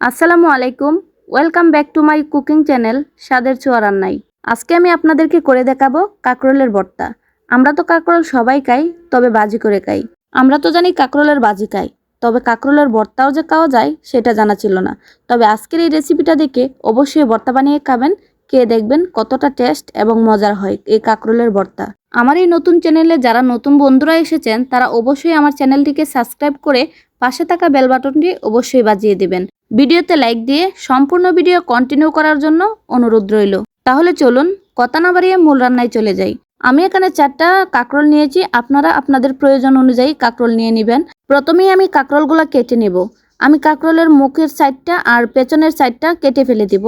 আসসালামু আলাইকুম, welcome back to my cooking channel স্বাদের ছোঁয়া রান্নাই। আজকে আমি আপনাদেরকে করে দেখাবো কাঁকরোলের ভর্তা। আমরা তো কাঁকরোল সবাই খাই, তবে বাজি করে খাই। আমরা তো জানি কাঁকরোলের বাজি খাই, তবে কাঁকরোলের ভর্তাও যে খাওয়া যায় সেটা জানা ছিল না। তবে আজকের এই রেসিপিটা দেখে অবশ্যই ভর্তা বানিয়ে খাবেন কে দেখবেন কতটা টেস্ট এবং মজার হয় এই কাঁকরোলের ভর্তা। আমার এই নতুন চ্যানেলে যারা নতুন বন্ধুরা এসেছেন, তারা অবশ্যই আমার চ্যানেলটিকে সাবস্ক্রাইব করে পাশে থাকা বেল বাটনটি অবশ্যই বাজিয়ে দেবেন। ভিডিওতে লাইক দিয়ে সম্পূর্ণ ভিডিও কন্টিনিউ করার জন্য অনুরোধ রইল। তাহলে চলুন কথা না বাড়িয়ে মূল রান্নায় চলে যাই। আমি এখানে চারটা কাঁকরোল নিয়েছি, আপনারা আপনাদের প্রয়োজন অনুযায়ী কাঁকরোল নিয়ে নেবেন। প্রথমেই আমি কাঁকরোলগুলো কেটে নেব। আমি কাঁকরোলের মুখের সাইডটা আর পেছনের সাইডটা কেটে ফেলে দিব।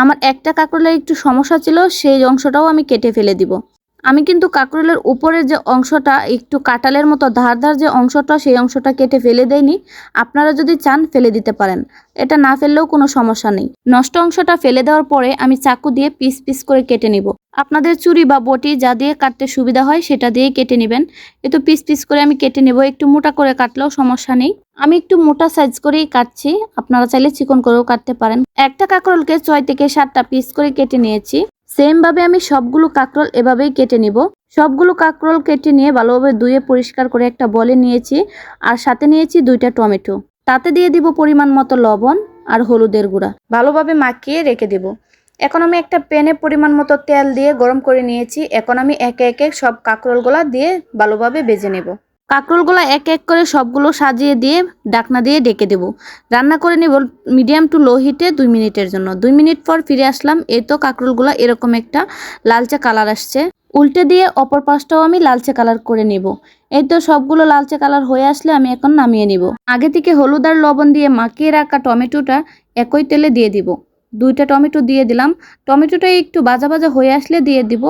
আমার একটা কাঁকরোলের একটু সমস্যা ছিল, সেই অংশটাও আমি কেটে ফেলে দিব। আমি কিন্তু কাঁকরোলের উপরের যে অংশটা, একটু কাটালের মতো ধার ধার যে অংশটা, সেই অংশটা কেটে ফেলে দেয়নি। আপনারা যদি চান, ফেলে দিতে পারেন। এটা না ফেললেও কোনো সমস্যা নেই। নষ্ট অংশটা ফেলে দেওয়ার পরে আমি চাকু দিয়ে পিস পিস করে কেটে নিব। আপনাদের চুরি বা বটি যা দিয়ে কাটতে সুবিধা হয়, সেটা দিয়ে কেটে নেবেন। এতো পিস পিস করে আমি কেটে নেব, একটু মোটা করে কাটলেও সমস্যা নেই। আমি একটু মোটা সাইজ করেই কাটছি। আপনারা চাইলে চিকন করেও কাটতে পারেন। একটা কাঁকরোলকে ছয় থেকে সাতটা পিস করে কেটে নিয়েছি। সেম ভাবে আমি সবগুলো কাঁকরোল এভাবেই কেটে নিব। সবগুলো কাঁকরোল কেটে নিয়ে ভালোভাবে ধুয়ে পরিষ্কার করে একটা বলে নিয়েছি আর সাথে নিয়েছি দুইটা টমেটো। তাতে দিয়ে দিব পরিমাণ মতো লবণ আর হলুদের গুঁড়া। ভালোভাবে মাখিয়ে রেখে দিব। এখন আমি একটা প্যানে পরিমাণ মতো তেল দিয়ে গরম করে নিয়েছি। এখন আমি একে একে সব কাঁকরোলগুলা দিয়ে ভালোভাবে বেজে নেব। কাঁকরোলগুলো এক এক করে সবগুলো সাজিয়ে দিয়ে ডাকনা দিয়ে ডেকে দেব। রান্না করে নেব মিডিয়াম টু লো হিটে দুই মিনিটের জন্য। দুই মিনিট পর ফিরে আসলাম এই তো কাঁকরোলগুলো এরকম একটা লালচে কালার আসছে। উল্টে দিয়ে অপর পাশটাও আমি লালচে কালার করে নেব। এই তো সবগুলো লালচে কালার হয়ে আসলে আমি এখন নামিয়ে নিব। আগে থেকে হলুদ আর লবণ দিয়ে মাখিয়ে রাখা টমেটোটা একই তেলে দিয়ে দিব। দুইটা টমেটো দিয়ে দিলাম। টমেটোটা একটু বাজা ভাজা হয়ে আসলে দিয়ে দিব।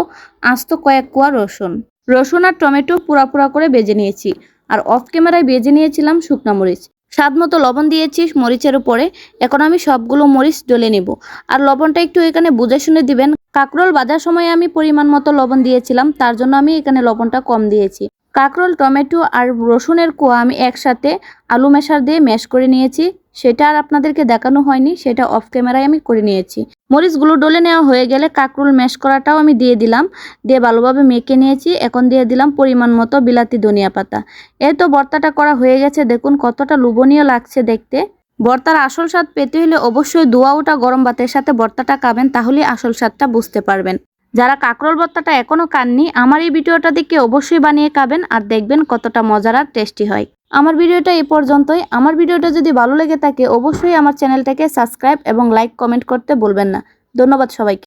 আস্ত কয়েক কোয়া রসুন। রসুন আর টমেটো পুরা পুরা করে বেজে নিয়েছি। আর অফ ক্যামেরায় বেজে নিয়েছিলাম শুকনা মরিচ। স্বাদ মতো লবণ দিয়েছি মরিচের উপরে। এখন আমি সবগুলো মরিচ ডলে নেব। আর লবণটা একটু এখানে বুঝে শুনে দিবেন। কাঁকরোল বাজার সময় আমি পরিমাণ মতো লবণ দিয়েছিলাম। তার জন্য আমি এখানে লবণটা কম দিয়েছি। কাঁকরোল, টমেটো আর রসুনের কোয়া আমি একসাথে আলু মেশার দিয়ে ম্যাশ করে নিয়েছি। সেটা আর আপনাদেরকে দেখানো হয়নি, সেটা অফ ক্যামেরায় আমি করে নিয়েছি। মরিচগুলো ডলে নেওয়া হয়ে গেলে কাকরুল ম্যাশ করাটাও আমি দিয়ে দিলাম, দিয়ে ভালোভাবে মেখে নিয়েছি। এখন দিয়ে দিলাম পরিমাণ মতো বিলাতি ধনিয়া পাতা। এই তো ভর্তাটা করা হয়ে গেছে, দেখুন কতটা লোভনীয় লাগছে দেখতে। ভর্তার আসল স্বাদ পেতে হলে অবশ্যই দোয়া ওটা গরম ভাতের সাথে ভর্তাটা খাবেন, তাহলে আসল স্বাদটা বুঝতে পারবেন। যারা কাঁকরোল ভর্তাটা এখনও কাননি আমার এই ভিডিওটা দেখে অবশ্যই বানিয়ে খাবেন আর দেখবেন কতটা মজার আর টেস্টি হয়। আমার ভিডিওটা এ পর্যন্তই। আমার ভিডিওটা যদি ভালো লেগে থাকে, অবশ্যই আমার চ্যানেলটাকে সাবস্ক্রাইব এবং লাইক কমেন্ট করতে বলবেন না। ধন্যবাদ সবাইকে।